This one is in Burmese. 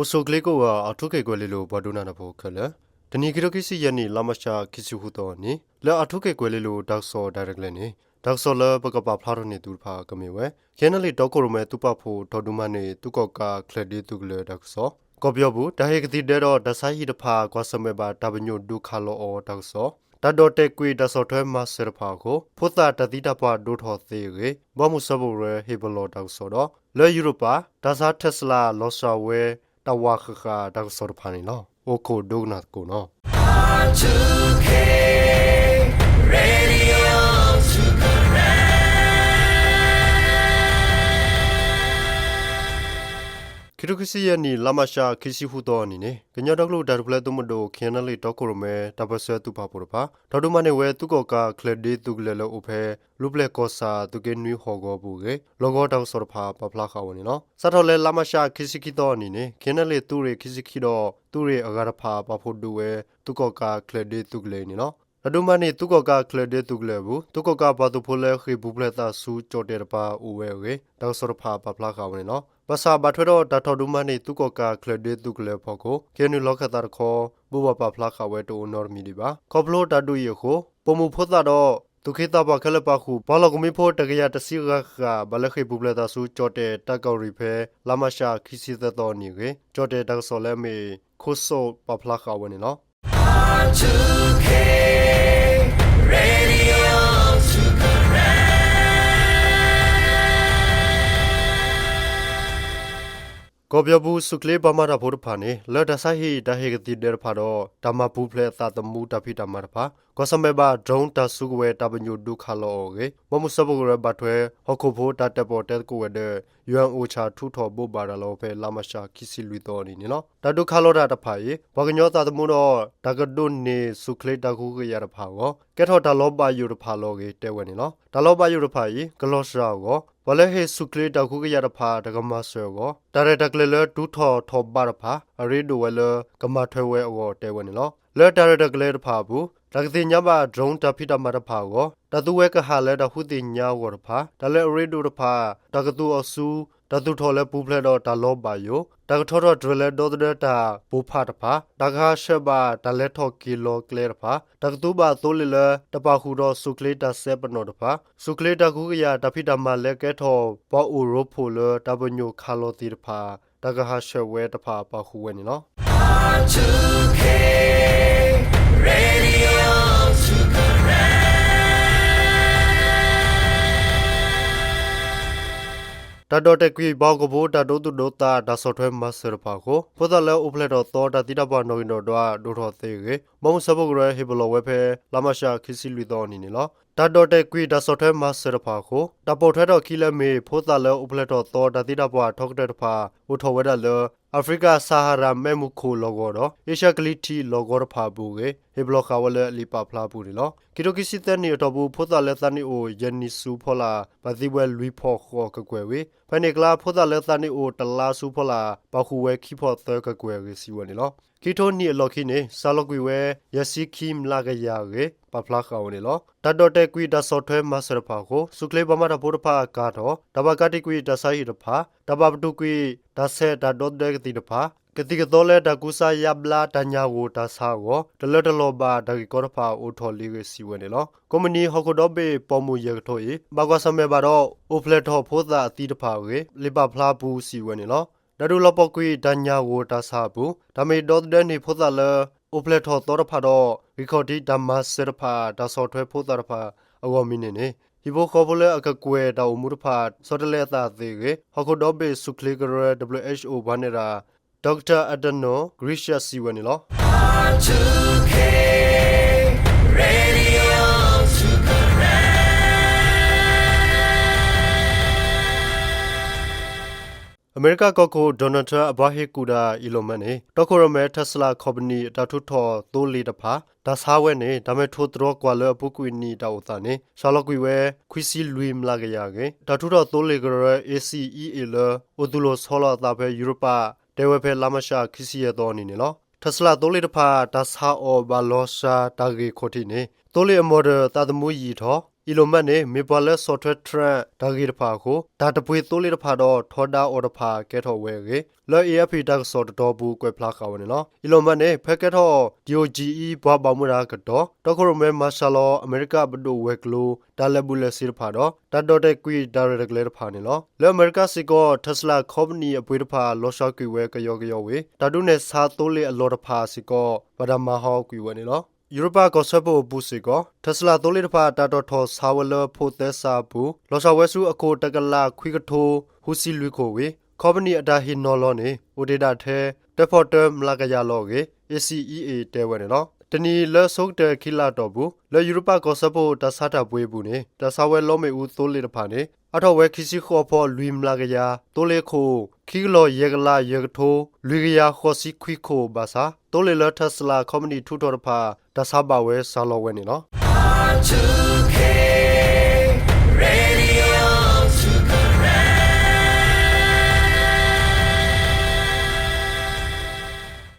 အိုဆိုကလေးကိုအထုကေကွယ်လေးလိုဘဒုနာနဖို့ခလတနီကရကိစီယနီလာမရှာကိစီဟုတော့နီလဲအထုကေကွယ်လေးလိုဒေါက်ဆောဒါရက်လက်နီဒေါက်ဆောလဘကပဖလာရနေတူဖာကမေဝဲခဲနလီဒေါက်ကိုရမဲတူပဖို့ဒေါ်ဒူမနေတူကောကာခလက်ဒီတူကလေဒေါက်ဆောကောပြောဘူးဒါဟေကတိတဲ့တော့ဒဆိုင်ဟီတဖာကွာစမေဘာတဘညိုဒုခါလောအောဒေါက်ဆောတတ်တော်တက်ကွေတဆောထွဲမဆရဖာကိုဖုသတတိတပွားဒိုထော်သေးရေဘောမှုစဘူရဟေဘလောတောက်ဆောတော့လဲယူရိုပါဒါစာတက်စလာလောဆာဝဲ တဝါခခတောက်ဆောဖာနီလောအိုကိုဒုနာကိုနော် 2K Radio ခိတခစီယနီလာမရှာခိစီဟုတော့နီနေကညတော့လို့ဒါပလက်တုမတို့ခင်းနလေးတော့ကိုရမဲတပဆွဲသူပါပေါ်ပါဒေါ်ဒူမနေဝဲသူကောကခလက်ဒီသူကလေလို့အဖဲလူပလက်ကောစာသူကနွေဟောကောဘူးကေလောကောတောက်စောဖာပပလာခါဝင်နော်စတ်တော်လဲလာမရှာခိစီခိတော့နီနေခင်းနလေးသူရခိစီခိတော့သူရအဂရဖာပဖို့ဒူဝဲသူကောကခလက်ဒီသူကလေနီနော်ရဒုမနီတုကောကကလဒေတုကလေဘူးတုကောကဘာတုဖိုလေခိဘူပလက်တာဆူချိုတေရပါဥဝဲဝဲတောက်စောဖာပပလာခါဝင်နော် ပစာဘထွေတော့တာတော်ဒူမနေသူကကကလဒေသူကလေဖို့ကိုကေနူလောက်ခတာခေါ်ဘူဘပဖလာခဝဲတိုနော်မီဒီပါကောပလိုတာဒူရခိုပမှုဖို့တာတော့သူခေတာဘခလပခုဘာလကမီဖို့တကရတစီရခဘလခိပူပလတာဆူချောတေတကောရီဖဲလာမရှာခီစီသတော်နီကေချောတေတဆောလဲမေခိုဆိုပဖလာခဝဲနေနော် ကောပြောဘူးစုကလေးပမာတာဖို့တဖာနေလော်ဒဆိုင်ဟီတဟေကတိဒေဖာတော့ဓမ္မဘူးဖလက်သာတမှုတဖိတမတဖာကောစမေဘာဒရုန်းတဆုကဝဲတပညုဒုခလောကေမမှုစဘကရဘတ်ထွဲဟခုဖို့တတပေါ်တက်ကိုဝဲတဲ့ UNO ချာထူထော်ဘဘာရလောဖဲလာမရှာခီစီလူတော်နေနော်တဒုခလောတာတဖာရေဘကညောတာတမှုတော့တကဒုနေစုကလေးတခုကရတဖာကော ကဲထော်တလောပါယူတဖာလောကေတဲဝဲနေနော်တလောပါယူတဖာရေဂလော့ရှာကောဝလဲဟေစုကလေးတခုကရတဖာတကမဆွေကိုတရတကလေလဒူထော်ထော်ဘာရဖာအရီဒိုဝဲလကမထွဲဝဲအောတဲဝဲနေလောလဲတရတကလေတဖာဘူးတကတိညာဘာဒရုန်းတဖိတမတဖာကိုတသူဝဲကဟာလဲတဟုတိညာဝရဖာတလဲအရီဒိုတဖာတကတူအဆူ တသူထော်လဲပူဖလက်တော့တလောပါယိုတကထော်တော့ဒရလဲဒေါ်ဒတာပူဖာတဖာတကဟာရှဘာတလဲထော်ကီလိုကလေတဖာတကတူဘာတိုလီလတပခုတော့စုကလေတဆေပနောတဖာစုကလေတခုကရတဖိတမလဲကဲထော်ဘောအူရိုဖိုလတဘညိုခါလိုတီတဖာတကဟာရှဝဲတဖာပခုဝဲနေနော် 2K Radio တတော်တက်ကွေဘောကဘိုတတော်သူဒိုတာဒါဆော့ထွဲမဆရပါကိုဖဒလဲဥပလက်တော့တော်တတိတဘနိုင်းတော့ဒွာဒိုထော်သေးကေမုံစဘကရဟေဘလဝဲဖဲလာမရှာခီစီလူတော်နီနီလောတတော်တက်ကွေဒါဆော့ထွဲမဆရပါကိုတပေါ်ထွဲတော့ခီလမေဖိုးတလဲဥပလက်တော့တော်တတိတဘထောက်တဲ့တဖာဥထော်ဝဲတယ်လအာဖရိကဆာဟာရာမဲမှုခိုလောဂောတော့အေရှကလီတီလောဂောရဖာဘူးကေဟေဘလခါဝလဲလီပါဖလာဘူးနီလောကီတိုကီစီတန်နီတော့ဘူးဖိုးတလဲတန်နီအိုယန်နီဆူဖောလာပတိဝဲလူဖောခောကကွယ်ဝေ ဖနေကလာဖိုးတလဲတန်နီအိုတလာဆူဖောလာပခုဝဲခိဖောသကကွယ်ဝေစီဝနီလောကီတိုနီအလော်ခိနေဆာလကွေဝဲယစီခိမလာကရရေပဖလာခါဝနီလောတတ်တော်တက်ကွီဒါဆော့ထွဲမဆရဖာကိုစုကလေးပမာတဘုရဖာကတော့တဘကတိကွီဒါဆိုင်ရဖာတဘပတုကွီဒါဆဲဒါဒေါဒဲကတိတဖာ ကတိကတော့လဲတကူစာယဘလာတညာကိုတဆာကိုတလတလောပါဒကီကောဖာအိုထော်လီရစီဝနေလောကွန်မနီဟော်ကိုဒဘေပေါ်မူရထိုဤဘကွာစမေဘာတော့အိုဖလက်ထော်ဖိုးသာအတိတဖာဝေလီပါဖလာဘူးစီဝနေလောဒရူလပကွီတညာကိုတဆာဘူးဒါမေဒေါဒဲနေဖိုးသာလဲအိုဖလက်ထော်တော်ဖာတော့ရီကော်ဒီဒမဆရဖာဒါဆော့ထွဲဖိုးသာဖာအဝမီနေနေဒီဘခေါ်ဖလဲအကကွယ်တောင်မူတဖာစောတလဲတာသေးကေဟော်ကိုဒဘေဆုခလီဂရ WHO ဘာနေရာ ဒေါက်တာအဒနိုဂရစ်ရှစီဝနီလော 2K Radio Sukaran အမေရိကကောကိုဒေါ်နယ်ထရအဘဟေကူဒါအီလိုမန်နေတခိုရမဲတက်စလာကော်ပနီတာထုထော်တိုးလီတဖာဒါဆာဝဲနေဒါမဲ့ထိုးတော့ကွာလပုကွီနီတာဥတာနေရှာလော့ကွီဝဲခွီစီလူမလာကြရကေတာထုထော်တိုးလီဂရ ACEA လအိုဒူလိုဆောလာတာဖဲယူရိုပါ တဲဝဲဖဲလာမရှာခီစီရတော့နေနေလောထစလာတိုးလီတဖာဒါဆာအောဘာလောရှာတာဂေခိုတီနေတိုးလီအမော်ဒတာသမူယီထော အီလိုမတ်နေမေပါလက်ဆော့ဖ်ဝဲထရန့်ဒါဂီတဖာကိုဒါတပွေတိုးလေးတဖာတော့ထော်ဒါအော်တဖာကဲထော်ဝဲကေလော် AFP တက်ဆော့တော်ဘူးကွယ်ဖလာခါဝင်နော်အီလိုမတ်နေဖက်ကဲထော် DOGE ဘွားပေါမှုရာကတော့တော့ခရမဲမာရှာလောအမေရိကဘဒိုဝဲကလိုဒါလက်ဘူးလက်စီတဖာတော့တတ်တော့တဲ့ကွီဒါရကလေးတဖာနေလောလော်အမေရိကစီကောတက်စလာကော်ပနီအပွေတဖာလော်ရှော့ကွီဝဲကယောကယောဝေဒါဒုနဲ့စာတိုးလေးအလော်တဖာစီကောဗဒမဟောကွီဝဲနေလော ယူရိုပါကောဆပ်ဖို့ဘူးစီကောတက်စလာတိုးလေးတစ်ဖာတာတော်ထော်ဆာဝလဖို့သက်စာဘူးလော်ဆာဝဲစုအကိုတကလာခွိကထိုးဟူစီလူကိုဝေကော်ပနီအတာဟင်နော်လောနေအိုဒေတာထဲတက်ဖော်တမ်မလာကရလောကေ ACEA တဲဝဲနော်တနီလဆုတ်တဲ့ခိလာတော့ဘူးလေယူရိုပါကောဆပ်ဖို့တဆာတာပွေးဘူးနေတဆာဝဲလောမေဦးတိုးလေးတစ်ဖာနေ အထောက်ဝဲခီစီခေါ်ဖို့လူမလာကရတိုးလေးခိုခီလောယေကလာယေကထိုးလူကရခေါ်စီခွိခိုဘာသာတိုးလေးလတက်စလာကော်ပနီထူတော်တဖာတဆာဘဝဲဆာလောဝဲနေနော် Our two